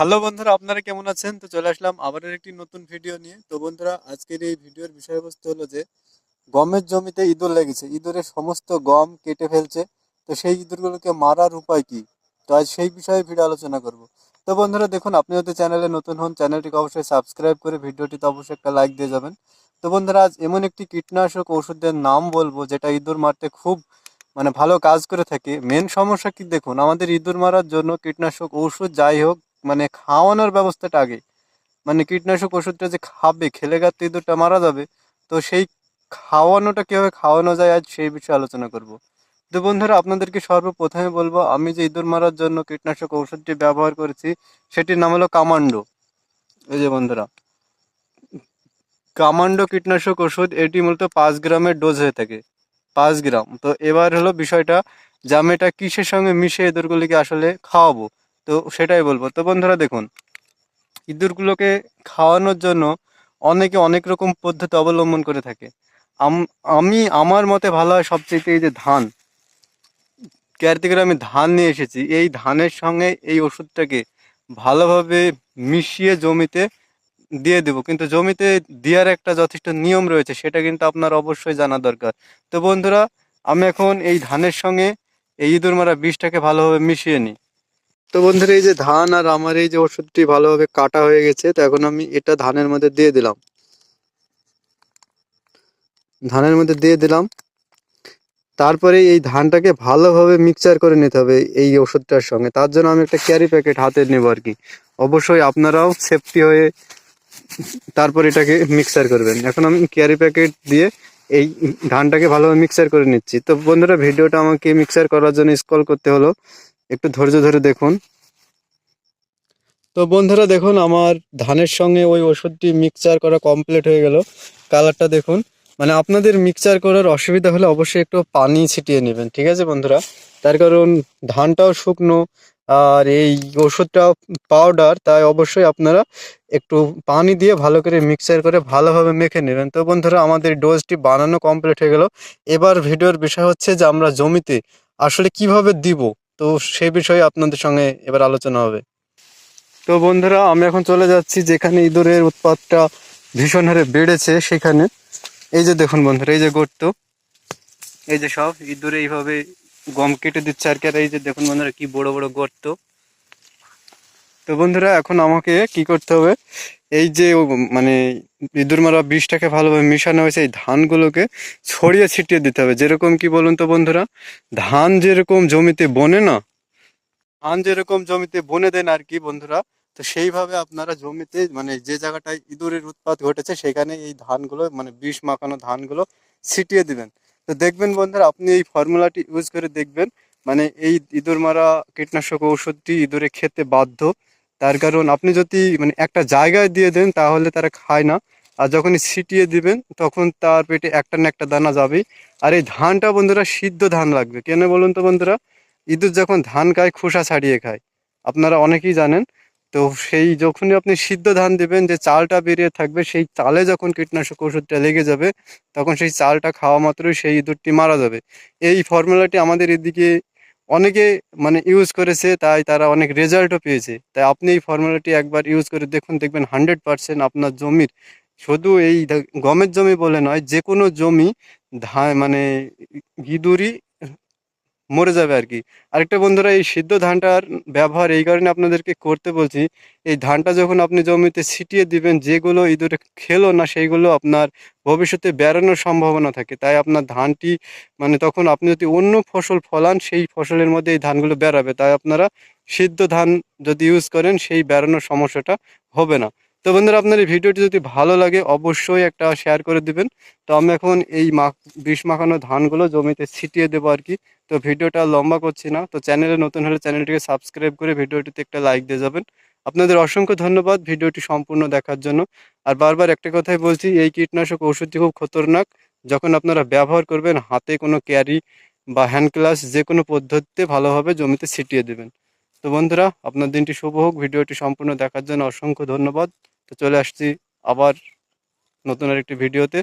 Hello বন্ধুরা, আপনারা কেমন আছেন? তো চলে আসলাম আবার একটি নতুন ভিডিও নিয়ে। তো বন্ধুরা, আজকের এই ভিডিওর বিষয়বস্তু হলো যে, গমের জমিতে ইঁদুর লেগেছে। ইঁদুরের সমস্ত গম কেটে ফেলছে। তো সেই ইঁদুরগুলোকে মারার উপায় কি? তো আজ সেই বিষয়ে ভিডিও আলোচনা করব। তো বন্ধুরা, দেখুন, আপনি যদি চ্যানেলে নতুন হন চ্যানেলটিকে অবশ্যই সাবস্ক্রাইব করে ভিডিওটিতে অবশ্যই একটা লাইক দিয়ে যাবেন। তো বন্ধুরা, আজ এমন একটি কীটনাশক ওষুধের নাম বলব, যেটা ইঁদুর মারতে খুব মানে ভালো কাজ করে থাকে। মেন সমস্যা কি দেখুন, আমাদের ইঁদুর মারার জন্য কীটনাশক ওষুধ যাই হোক মানে খাওয়ানোর ব্যবস্থাটা আগে। মানে কীটনাশক ওষুধটা যে খাবে, খেলে গা ইঁদুরটা মারা যাবে। তো সেই খাওয়ানোটা কীভাবে খাওয়ানো যায়, আজ সেই বিষয়ে আলোচনা করব। তো বন্ধুরা, আপনাদেরকে সর্বপ্রথমে বলব, আমি যে ইঁদুর মারার জন্য কীটনাশক ঔষধটি ব্যবহার করেছি, সেটির নাম হলো কামান্ডো। এই যে বন্ধুরা, কামান্ডো কীটনাশক ওষুধ এটি মূলত পাঁচ গ্রামের ডোজ হয়ে থাকে, পাঁচ গ্রাম। তো এবার হলো বিষয়টা, যে আমি এটা কিসের সঙ্গে মিশিয়ে ইঁদুরগুলিকে আসলে খাওয়াবো? তো সেটাই বলব। তো বন্ধুরা দেখুন, ইঁদুরগুলোকে খাওয়ানোর জন্য অনেকে অনেক রকম পদ্ধতি অবলম্বন করে থাকে। আমি আমার মতে ভালো হয় সবচেয়ে এই যে ধান। ক্যার থেকে আমি ধান নিয়ে এসেছি, এই ধানের সঙ্গে এই ওষুধটাকে ভালোভাবে মিশিয়ে জমিতে দিয়ে দেবো। কিন্তু জমিতে দেওয়ার একটা যথেষ্ট নিয়ম রয়েছে, সেটা কিন্তু আপনার অবশ্যই জানা দরকার। তো বন্ধুরা, আমি এখন এই ধানের সঙ্গে এই ইঁদুর মারা বিষটাকে ভালোভাবে মিশিয়ে নিই। তো বন্ধুরা, এই যে ধান আর আমার এই যে ওষুধটি ভালোভাবে কাটা হয়ে গেছে, তো এখন আমি এটা ধানের মধ্যে দিয়ে দিলাম। ধানের মধ্যে দিয়ে দিলাম। তারপরে এই ধানটাকে ভালোভাবে মিক্সচার করে নিতে হবে এই ওষুধটার সঙ্গে। তার জন্য আমি একটা ক্যারি প্যাকেট হাতে নেব আর কি। অবশ্যই আপনারাও সেফটি হয়ে তারপর এটাকে মিক্সার করবেন। এখন আমি ক্যারি প্যাকেট দিয়ে এই ধানটাকে ভালোভাবে মিক্সার করে নিচ্ছি। তো বন্ধুরা, ভিডিওটা আমাকে মিক্সার করার জন্য স্কল করতে হলো। একটু ধৈর্য ধরে দেখুন। তো বন্ধুরা দেখুন, আমার ধানের সঙ্গে ওই ওষুধটি মিক্সচার করা কমপ্লিট হয়ে গেল। কালারটা দেখুন। মানে আপনাদের মিক্সচার করার অসুবিধা হলে অবশ্যই একটু পানি ছিটিয়ে নেবেন, ঠিক আছে বন্ধুরা? তার কারণ ধানটাও শুকনো, আর এই ওষুধটা পাউডার তাই অবশ্যই আপনারা একটু পানি দিয়ে ভালো করে মিক্সচার করে ভালোভাবে মেখে নেবেন। তো বন্ধুরা, আমাদের ডোজটি বানানো কমপ্লিট হয়ে গেল। এবার ভিডিওর বিষয় হচ্ছে যে আমরা জমিতে আসলে কীভাবে দিব? তো সে বিষয়ে আপনাদের সঙ্গে এবার আলোচনা হবে। তো বন্ধুরা, আমি এখন চলে যাচ্ছি যেখানে ইঁদুরের উৎপাতটা ভীষণ হারে বেড়েছে, সেখানে। এই যে দেখুন বন্ধুরা, এই যে গর্ত। এই যে সব ইঁদুরে এইভাবে গম কেটে দিচ্ছে আর কি, আর এই যে দেখুন বন্ধুরা কি বড় বড় গর্ত। তো বন্ধুরা, এখন আমাকে কি করতে হবে? এই যে মানে ইঁদুর মারা বিষটাকে ভালোভাবে মিশানো হয়েছে, এই ধানগুলোকে ছড়িয়ে ছিটিয়ে দিতে হবে। যেরকম কি বলুন তো বন্ধুরা, ধান যেরকম জমিতে বনে না, ধান যেরকম জমিতে বনে দেন আর কি বন্ধুরা, তো সেইভাবে আপনারা জমিতে মানে যে জায়গাটায় ইঁদুরের উৎপাত ঘটেছে, সেখানে এই ধানগুলো মানে বিষ মাখানো ধানগুলো ছিটিয়ে দিবেন। তো দেখবেন বন্ধুরা, আপনি এই ফর্মুলাটি ইউজ করে দেখবেন মানে এই ইঁদুর মারা কীটনাশক ঔষধটি ইঁদুরে খেতে বাধ্য। তার কারণ আপনি যদি মানে একটা জায়গায় দিয়ে দেন তাহলে তারা খায় না। আর যখনই ছিটিয়ে দিবেন, তখন তার পেটে একটা না একটা দানা যাবেই আর এই ধানটা বন্ধুরা সিদ্ধ ধান লাগবে। কেন বলুন তো বন্ধুরা? ইঁদুর যখন ধান খায়, খোসা ছাড়িয়ে খায়। আপনারা অনেকেই জানেন। তো সেই যখনই আপনি সিদ্ধ ধান দেবেন, যে চালটা বেরিয়ে থাকবে, সেই চালে যখন কীটনাশক ওষুধটা লেগে যাবে, তখন সেই চালটা খাওয়া মাত্রই সেই ইঁদুরটি মারা যাবে। এই ফর্মুলাটি আমাদের এদিকে অনেকে মানে ইউজ করেছে, তাই তারা অনেক রেজাল্টও পেয়েছে। তাই আপনি এই ফর্মুলাটি একবার ইউজ করে দেখুন, দেখবেন হান্ড্রেড পারসেন্ট আপনার জমির শুধু এই গমের জমি বলে নয় যে কোনো জমি ধান মানে ইঁদুরই মরে যাবে আর কি। আরেকটা বন্ধুরা, এই সিদ্ধ ধানটার ব্যবহার এই কারণে আপনাদেরকে করতে বলছি, এই ধানটা যখন আপনি জমিতে ছিটিয়ে দিবেন, যেগুলো ইঁদুরে খেলো না, সেইগুলো আপনার ভবিষ্যতে বেরোনোর সম্ভাবনা থাকে। তাই আপনার ধানটি মানে তখন আপনি যদি অন্য ফসল ফলান, সেই ফসলের মধ্যে এই ধানগুলো বেরাবে তাই আপনারা সিদ্ধ ধান যদি ইউজ করেন, সেই বেরোনোর সমস্যাটা হবে না। তো বন্ধুরা, আপনার এই ভিডিওটি যদি ভালো লাগে, অবশ্যই একটা শেয়ার করে দিবেন। তো আমি এখন এই মাখ, বিষ মাখানো ধানগুলো জমিতে ছিটিয়ে দেবো আর কি। তো ভিডিওটা লম্বা করছি না, তো চ্যানেলে নতুন হলে চ্যানেলটিকে সাবস্ক্রাইব করে ভিডিওটিতে একটা লাইক দিয়ে যাবেন। আপনাদের অসংখ্য ধন্যবাদ ভিডিওটি সম্পূর্ণ দেখার জন্য। আর বারবার একটা কথাই বলছি, এই কীটনাশক ওষুধটি খুব খতরনাক। যখন আপনারা ব্যবহার করবেন, হাতে কোনো ক্যারি বা হ্যান্ড গ্লাস যে কোনো পদ্ধতিতে ভালোভাবে জমিতে ছিটিয়ে দেবেন। তো বন্ধুরা, আপনার দিনটি শুভ হোক, ভিডিওটি সম্পূর্ণ দেখার জন্য অসংখ্য ধন্যবাদ। তো চলে আসছি আবার নতুন আর একটি ভিডিওতে।